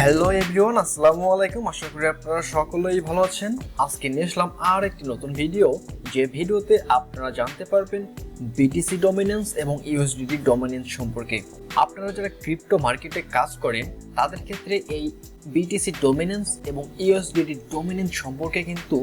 Hello everyone আসসালামু আলাইকুম। আশা করি আপনারা সকলেই ভালো আছেন। আজকে নিয়ে আসলাম আর একটি নতুন ভিডিও যে ভিডিওতে আপনারা জানতে পারবেন বিটিসি ডমিনেন্স এবং ইউএসডিটি ডমিনেন্স সম্পর্কে। আপনারা যারা ক্রিপ্টো মার্কেটে কাজ করেন, তাদের ক্ষেত্রে এই বিটিসি ডমিনেন্স এবং ইউএসডিটি ডমিনেন্স সম্পর্কে কিন্তু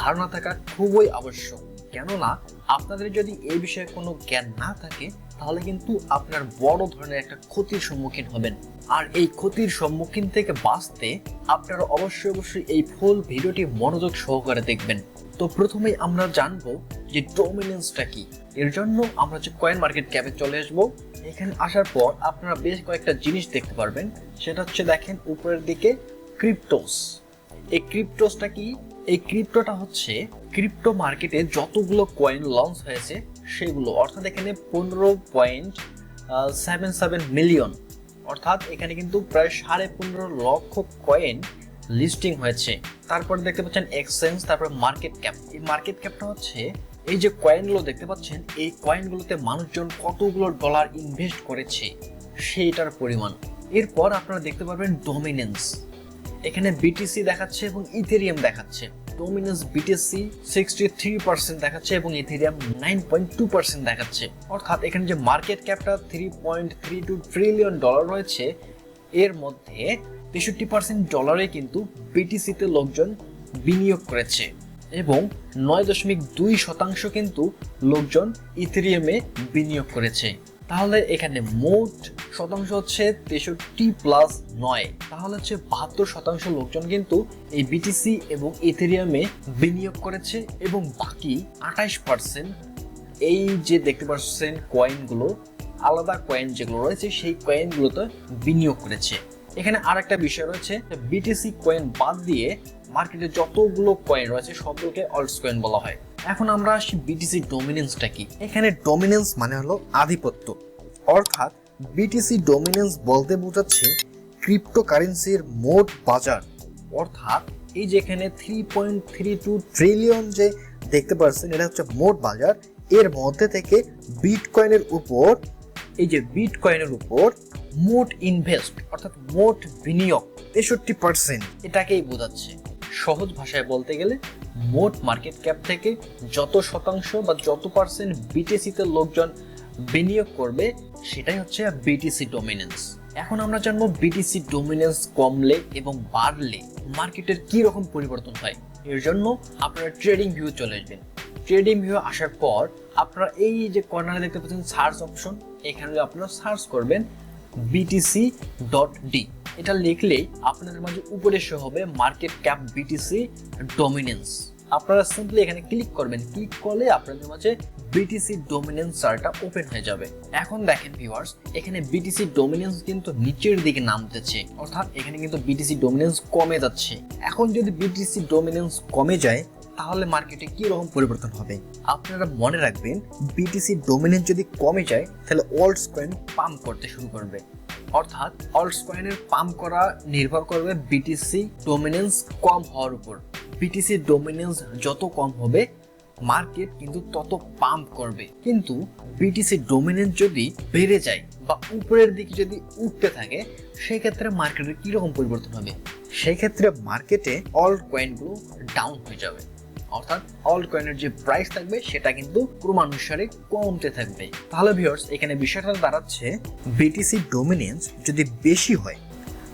ধারণা থাকা খুবই আবশ্যক। কেননা, আপনাদের যদি এই বিষয়ে কোনো জ্ঞান না থাকে তাহলে কিন্তু আপনার বড় ধরনের একটা ক্ষতির সম্মুখীন হবেন। আর এই ক্ষতির সম্মুখীন থেকে বাঁচতে আপনারা অবশ্যই অবশ্যই এই ফুল ভিডিওটি মনোযোগ সহকারে দেখবেন। তো প্রথমেই আমরা জানব যে ডোমিনেন্সটা কি। এর জন্য আমরা যে কয়েন মার্কেট ক্যাপে চলে আসব, এখানে আসার পর আপনারা বেশ কয়েকটা জিনিস দেখতে পারবেন। সেটা হচ্ছে দেখেন উপরের দিকে ক্রিপ্টোস। এই ক্রিপ্টোসটা কি? এই ক্রিপ্টোটা হচ্ছে ক্রিপ্টো মার্কেটে যতগুলো কয়েন লঞ্চ হয়েছে, সেগুলো। অর্থাৎ এখানে পনেরো পয়েন্ট সেভেন সেভেন মিলিয়ন অর্থাৎ এখানে কিন্তু প্রায় সাড়ে পনেরো লক্ষ কয়েন লিস্টিং হয়েছে। তারপর দেখতে পাচ্ছেন এক্সচেঞ্জ তারপর মার্কেট ক্যাপ এই মার্কেট ক্যাপটা হচ্ছে, এই যে কয়েনগুলো দেখতে পাচ্ছেন, এই কয়েনগুলোতে মানুষজন কতগুলো ডলার ইনভেস্ট করেছে, সেইটার পরিমাণ। এরপর আপনারা দেখতে পারবেন ডোমিনেন্স এখানে বিটিসি দেখাচ্ছে এবং ইথেরিয়াম দেখাচ্ছে। Dominance BTC sixty three percent দেখাচ্ছে এবং Ethereum nine point two percent দেখাচ্ছে। অর্থাৎ এখানে যে মার্কেট ক্যাপটা three point three two trillion dollar রয়েছে, এর মধ্যে তেষট্টি পার্সেন্ট ডলারে কিন্তু বিটিসিতে লোকজন বিনিয়োগ করেছে এবং নয় দশমিক দুই শতাংশ কিন্তু লোকজন ইথেরিয়ামে বিনিয়োগ করেছে। তাহলে এখানে মোট শতাংশ হচ্ছে তেষট্টি প্লাস নয়। তাহলে হচ্ছে বাহাত্তর শতাংশ লোকজন কিন্তু এই বিটিসি এবং ইথেরিয়ামে বিনিয়োগ করেছে এবং বাকি আঠাইশ পার্সেন্ট এই যে দেখতে পাচ্ছেন কয়েনগুলো আলাদা কয়েন যেগুলো রয়েছে, সেই কয়েনগুলোতে বিনিয়োগ করেছে। এখানে আর একটা বিষয় রয়েছে বিটিসি কয়েন বাদ দিয়ে মার্কেটে যতগুলো কয়েন রয়েছে, সবগুলোকে অল্টস কয়েন বলা হয়। এখন আমরা আসি বিটিসি ডোমিনেন্সটা কি? এখানে ডোমিনেন্স মানে হলো আধিপত্য। অর্থাৎ বিটিসি ডোমিনেন্স বলতে বোঝাচ্ছে ক্রিপ্টোকারেন্সির মোট বাজার। অর্থাৎ এই যে এখানে three point three two trillion যে দেখতে পাচ্ছেন এটা হচ্ছে মোট বাজার। এর মধ্যে থেকে বিটকয়েনের উপর, এই যে বিটকয়েনের উপর মোট ইনভেস্ট অর্থাৎ মোট বিনিয়োগ তেষট্টি পার্সেন্ট এটাকেই বোঝাচ্ছে। সহজ ভাষায় বলতে গেলে মোট মার্কেট ক্যাপ থেকে যত শতাংশ বা যত পার্সেন্ট বিটিসিতে লোকজন বিনিয়োগ করবে, সেটাই হচ্ছে বিটিসি ডোমিনেন্স এখন আমরা জানব বিটিসি ডোমিনেন্স কমলে এবং বাড়লে মার্কেটের কি রকম পরিবর্তন হয়? এর জন্য আপনারা ট্রেডিং ভিউ চলে আসবেন। ট্রেডিং ভিউ আসার পর আপনারা এই যে কর্নারে দেখতে পাচ্ছেন সার্চ অপশন এখানে আপনারা সার্চ করবেন বিটিসি ডট ডি এটা লিখলেই আপনাদের মাঝে উপরে শো হবে মার্কেট ক্যাপ বিটিসি ডমিনেন্স আপনারা সিম্পলি এখানে ক্লিক করবেন। ক্লিক করলে আপনাদের মাঝে বিটিসি ডোমিনেন্স চার্টটা ওপেন হয়ে যাবে। এখন দেখেন ভিউয়ার্স এখানে বিটিসি ডোমিনেন্স কিন্তু নিচের দিকে নামতেছে। অর্থাৎ এখানে কিন্তু বিটিসি ডোমিনেন্স কমে যাচ্ছে। এখন যদি বিটিসি ডোমিনেন্স কমে যায় তাহলে মার্কেটে কি রকম পরিবর্তন হবে? আপনারা মনে রাখবেন বিটিসি ডোমিনেন্স যদি কমে যায়, তাহলে অলস কয়েন পাম্প করতে শুরু করবে। অর্থাৎ অলস কয়েনের পাম্প করা নির্ভর করবে বিটিসি ডোমিনেন্স কম হওয়ার উপর। বিটিসি ডোমিনেন্স যত কম হবে মার্কেট কিন্তু তত পাম্প করবে। কিন্তু বিটিসি ডোমিনেন্স যদি বেড়ে যায় বা উপরের দিকে যদি উঠতে থাকে, সেক্ষেত্রে মার্কেটের কীরকম পরিবর্তন হবে? সেক্ষেত্রে মার্কেটে অল কয়েনগুলো ডাউন হয়ে যাবে। অর্থাৎ অল কয়েনের যে প্রাইস থাকবে, সেটা কিন্তু ক্রমানুসারে কমতে থাকবে। তাহলে ভিউয়ার্স এখানে বিষয়টা দাঁড়াচ্ছে বিটিসি ডোমিনেন্স যদি বেশি হয়,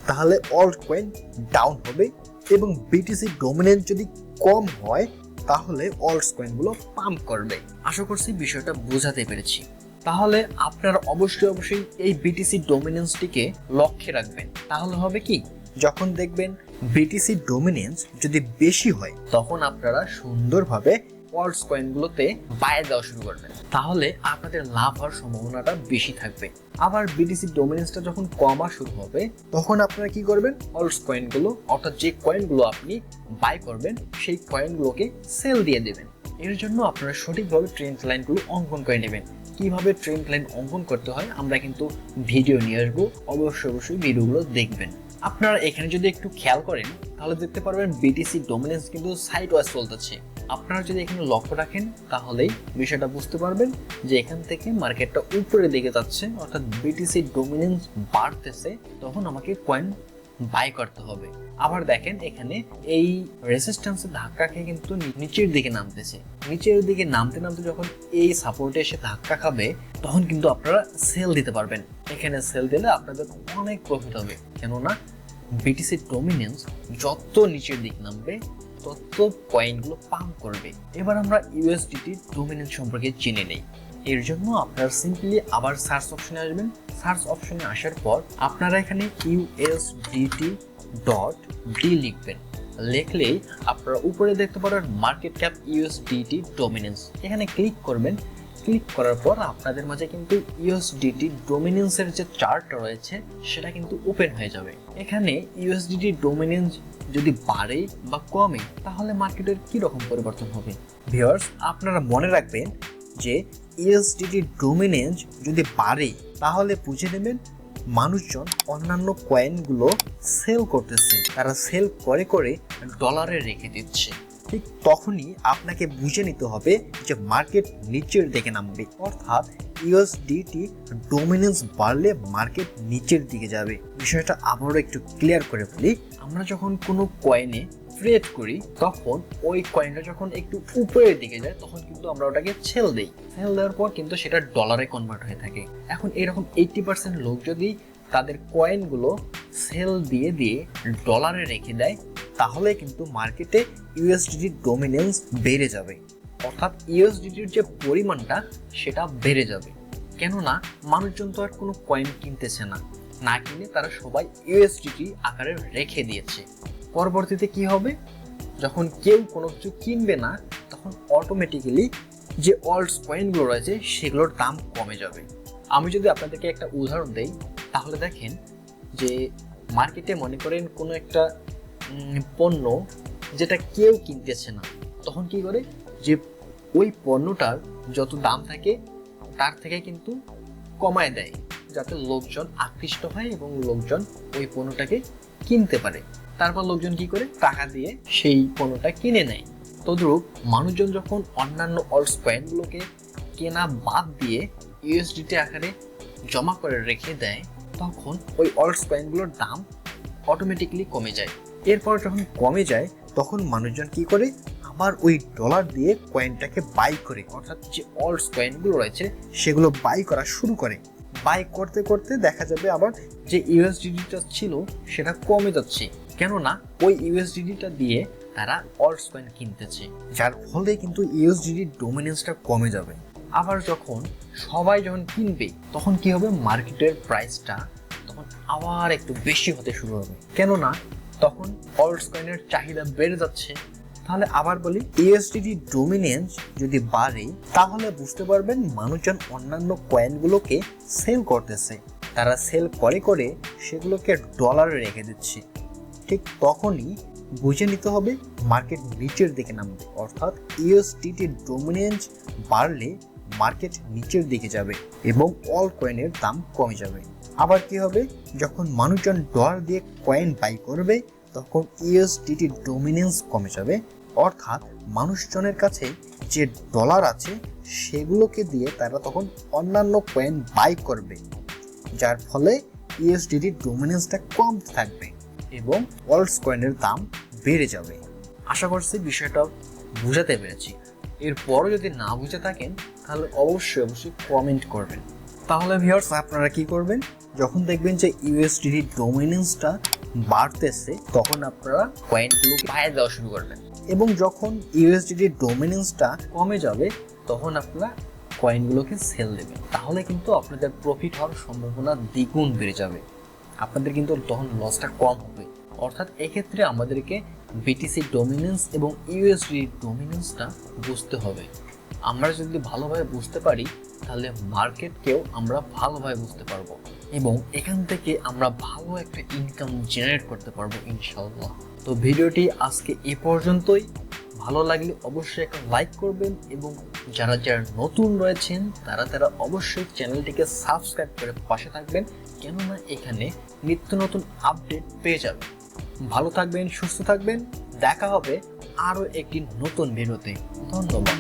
তাহলে অল কয়েন ডাউন হবে এবং বিটিসি ডোমিনেন্স যদি কম হয়, তাহলে অলস কয়েনগুলো পাম্প করবে। আশা করছি বিষয়টা বোঝাতে পেরেছি। তাহলে আপনারা অবশ্যই অবশ্যই এই বিটিসি ডোমিনেন্সটিকে লক্ষ্যে রাখবেন। তাহলে হবে কি? যখন দেখবেন বিটিসি ডোমিনেন্স যদি বেশি হয়, তখন আপনারা সুন্দরভাবে অলস কয়েনগুলোতে বায় দেওয়া শুরু করবেন। তাহলে আপনাদের লাভ হওয়ার সম্ভাবনাটা বেশি থাকবে। আবার বিটিসি ডোমিনেন্সটা যখন কমা শুরু হবে, তখন আপনারা কি করবেন? অলস কয়েনগুলো অর্থাৎ যে কয়েনগুলো আপনি বাই করবেন, সেই কয়েনগুলোকে সেল দিয়ে দেবেন। এর জন্য আপনারা সঠিকভাবে ট্রেন্ড লাইনগুলো অঙ্কন করে নেবেন। কীভাবে ট্রেন্ড লাইন অঙ্কন করতে হয়, আমরা কিন্তু ভিডিও নিয়ে আসব। অবশ্যই অবশ্যই ভিডিওগুলো দেখবেন। আপনারা এখানে যদি একটু খেয়াল করেন, তাহলে দেখতে পারবেন বিটিসি ডোমিনেন্স কিন্তু সাইড ওয়াইজ চলতেছে। আপনারা যদি এখানে লক্ষ্য রাখেন, তাহলেই বিষয়টা বুঝতে পারবেন যে এখান থেকে মার্কেটটা উপরে দিকে যাচ্ছে, অর্থাৎ বিটিসি ডোমিনেন্স বাড়তেছে, তখন আমাকে কয়েন বাই করতে হবে। আবার দেখেন এখানে এই রেসিস্ট্যান্সে ধাক্কা খেয়ে কিন্তু নিচের দিকে নামতেছে। নিচের দিকে নামতে নামতে যখন এই সাপোর্টে এসে ধাক্কা খাবে, তখন কিন্তু আপনারা সেল দিতে পারবেন। এখানে সেল দিলে আপনাদের অনেক প্রফিট হবে। কেননা বিটিসি ডোমিনেন্স যত নিচের দিক নামবে, তত পয়েন্টগুলো পাম্প করবে। এবার আমরা ইউএসডিটি ডোমিনেন্স সম্পর্কে জেনে নেই। এর জন্য আপনারা সিম্পলি আবার সার্চ অপশনে আসবেন। সার্চ অপশনে আসার পর আপনারা এখানে ইউএসডিটি ডট ডি লিখবেন। লিখলেই আপনারা উপরে দেখতে পারেন মার্কেট ক্যাপ ইউএসডিটি ডোমিনেন্স এখানে ক্লিক করবেন। ক্লিক করার পর আপনাদের মাঝে কিন্তু ইউএসডিটি ডোমিনেন্সের যে চার্ট রয়েছে, সেটা কিন্তু ওপেন হয়ে যাবে। এখানে ইউএসডিটি ডোমিনেন্স যদি বাড়ে বা কমে, তাহলে মার্কেটের কি রকম পরিবর্তন হবে? ভিউয়ার্স আপনারা মনে রাখবেন যে ইউএসডিটি ডোমিনেন্স যদি বাড়ে, তাহলে বুঝে নেবেন মানুষজন অন্যান্য কয়েনগুলো সেল করতেছে। তারা সেল করে করে ডলারে রেখে দিচ্ছে। ঠিক তখনই আপনাকে বুঝে নিতে হবে যে মার্কেট নিচের দিকে নামবে। অর্থাৎ ইউএসডিটি ডোমিনেন্স বাড়লে মার্কেট নিচের দিকে যাবে। বিষয়টা আবারও একটু ক্লিয়ার করে বলি। আমরা যখন কোনো কয়েনে ট্রেড করি, তখন ওই কয়েনটা যখন একটু উপরের দিকে যায়, তখন কিন্তু আমরা ওটাকে ছেল দেই। সেল দেওয়ার পর কিন্তু সেটা ডলারে কনভার্ট হয়ে থাকে। এখন এরকম এইটটি পার্সেন্ট লোক যদি তাদের কয়েনগুলো সেল দিয়ে দিয়ে ডলারে রেখে দেয়, তাহলে কিন্তু মার্কেটে ইউএসডিটির ডোমিনেন্স বেড়ে যাবে। অর্থাৎ ইউএসডিটির যে পরিমাণটা, সেটা বেড়ে যাবে। কেননা, মানুষজন তো আর কোনো কয়েন কিনতেছে না। না কিনে তারা সবাই ইউএসডিটি আকারে রেখে দিয়েছে। পরবর্তীতে কি হবে? যখন কেউ কোনো কিছু কিনবে না, তখন অটোমেটিক্যালি যে অল্ডস কয়েনগুলো রয়েছে, সেগুলোর দাম কমে যাবে। আমি যদি আপনাদেরকে একটা উদাহরণ দেই, তাহলে দেখেন যে মার্কেটে মনে করেন কোনো একটা পণ্য যেটা কেউ কিনতেছে না, তখন কি করে? যে ওই পণ্যটার যত দাম থাকে, তার থেকে কিন্তু কমায় দেয়, যাতে লোকজন আকৃষ্ট হয় এবং লোকজন ওই পণ্যটাকে কিনতে পারে। তারপর লোকজন কি করে? টাকা দিয়ে সেই পণ্যটা কিনে নেয়। তদ্রূপ মানুষজন যখন অন্যান্য অল্টস কয়েনগুলোকে কেনা বাদ দিয়ে ইউএসডিটি আকারে জমা করে রেখে দেয়, তখন ওই অল্টস কয়েনগুলোর দাম অটোমেটিকলি কমে যায়। এরপর যখন কমে যায়, তখন মানুষজন কি করে? আবার ওই ডলার দিয়ে কয়েনটাকে বাই করে, অর্থাৎ যে অল্টস কয়েনগুলো রয়েছে, সেগুলো বাই করা শুরু করে। বাই করতে করতে দেখা যাবে আবার যে ইউএসডিডিটা ছিল, সেটা কমে যাচ্ছে। কেননা ওই ইউএসডিডিটা দিয়ে তারা অল্টস কয়েন কিনতেছে, যার ফলে কিন্তু ইউএসডিডি ডোমিনেন্সটা কমে যাবে। আবার যখন সবাই যখন কিনবে, তখন কি হবে? মার্কেটের প্রাইসটা তখন আবার একটু বেশি হতে শুরু হবে। কেননা তখন অল্টস কয়েনের চাহিদা বেড়ে যাচ্ছে। তাহলে আবার বলি ইউএসডিটি ডোমিনেন্স যদি বাড়ে, তাহলে বুঝতে পারবেন মানুষজন অন্যান্য কয়েনগুলোকে সেল করতেছে। তারা সেল করে করে সেগুলোকে ডলারে রেখে দিচ্ছে। ঠিক তখনই বুঝে নিতে হবে মার্কেট নিচের দিকে নামবে। অর্থাৎ ইউএসডিটি ডোমিনেন্স বাড়লে মার্কেট নিচের দিকে যাবে এবং অল কয়েনের দাম কমে যাবে। আবার কি হবে? যখন মানুষজন ডলার দিয়ে কয়েন বাই করবে, তখন ইউএসডিটি ডোমিনেন্স কমে যাবে। অর্থাৎ মানুষজনের কাছে যে ডলার আছে, সেগুলোকে দিয়ে তারা তখন অন্যান্য কয়েন বাই করবে। যার ফলে ইউএসডিটি ডোমিনেন্সটা কম থাকবে। এবং ওয়ার্ল্ডস কয়েনের দাম বেড়ে যাবে। আশা করছি বিষয়টা বুঝাতে পেরেছি। এরপরও যদি না বুঝে থাকেন, তাহলে অবশ্যই অবশ্যই কমেন্ট করবেন। তাহলে ভিউয়ার্স আপনারা কি করবেন? যখন দেখবেন যে ইউএসডিটি ডোমিনেন্সটা বাড়তেছে, তখন আপনারা কয়েনগুলো পায়ে দেওয়া শুরু করবেন। এবং যখন ইউএসডিটি ডোমিনেন্সটা কমে যাবে, তখন আপনারা কয়েনগুলোকে সেল দেবেন। তাহলে কিন্তু আপনাদের প্রফিট হওয়ার সম্ভাবনা দ্বিগুণ বেড়ে যাবে। আপনাদের কিন্তু তখন লসটা কম হবে। অর্থাৎ এক্ষেত্রে আমাদেরকে বিটিসি ডোমিনেন্স এবং ইউএসডি ডোমিনেন্সটা বুঝতে হবে। আমরা যদি ভালোভাবে বুঝতে পারি, তাহলে মার্কেটকেও আমরা ভালোভাবে বুঝতে পারব এবং এখান থেকে আমরা ভালো একটা ইনকাম জেনারেট করতে পারব ইনশাল্লাহ তো ভিডিওটি আজকে এ পর্যন্তই। ভালো লাগলে অবশ্যই একটা লাইক করবেন এবং যারা যারা নতুন রয়েছেন, তারা তারা অবশ্যই চ্যানেলটিকে সাবস্ক্রাইব করে পাশে থাকবেন। কেননা এখানে নিত্য নতুন আপডেট পেয়ে যাবেন ভালো থাকবেন, সুস্থ থাকবেন। দেখা হবে আরও একটি নতুন ভিডিওতে। ধন্যবাদ।